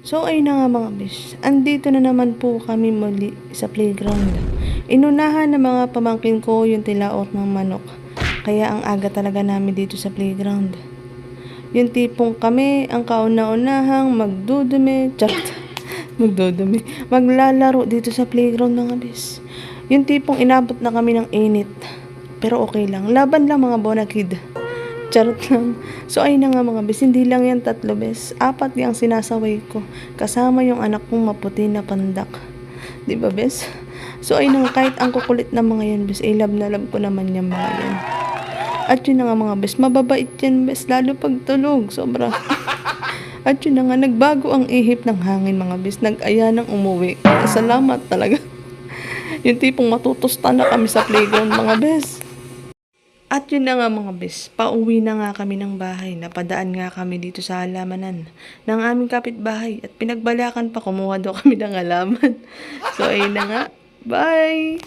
So ayun na nga mga bis, andito na naman po kami muli sa playground. Inunahan ng mga pamangkin ko yung tilaot ng manok. Kaya ang aga talaga namin dito sa playground. Yung tipong kami ang kauna-unahang magdudumi, charot, magdudumi, maglalaro dito sa playground mga bis. Yung tipong inabot na kami ng init. Pero okay lang, laban lang mga bonakid. Charot lang. So ay na nga mga bes, hindi lang yan tatlo bes. Apat yung sinasaway ko. Kasama yung anak kong maputi na pandak. Di ba bes? So ay na nga, kahit ang kukulit na mga yan bes, ay love na love ko naman yung mga yan. At yun na nga mga bes, mababait yan bes, lalo pag tulog. Sobra. At yun na nga, nagbago ang ihip ng hangin mga bes. Nag-aya ng umuwi. Salamat talaga. yung tipong matutusta na kami sa playground mga bes. At yun na nga mga bes, pauwi na nga kami ng bahay. Napadaan nga kami dito sa halamanan ng aming kapitbahay. At pinagbalakan pa, kumuha daw kami ng halaman. So ayun na nga, bye!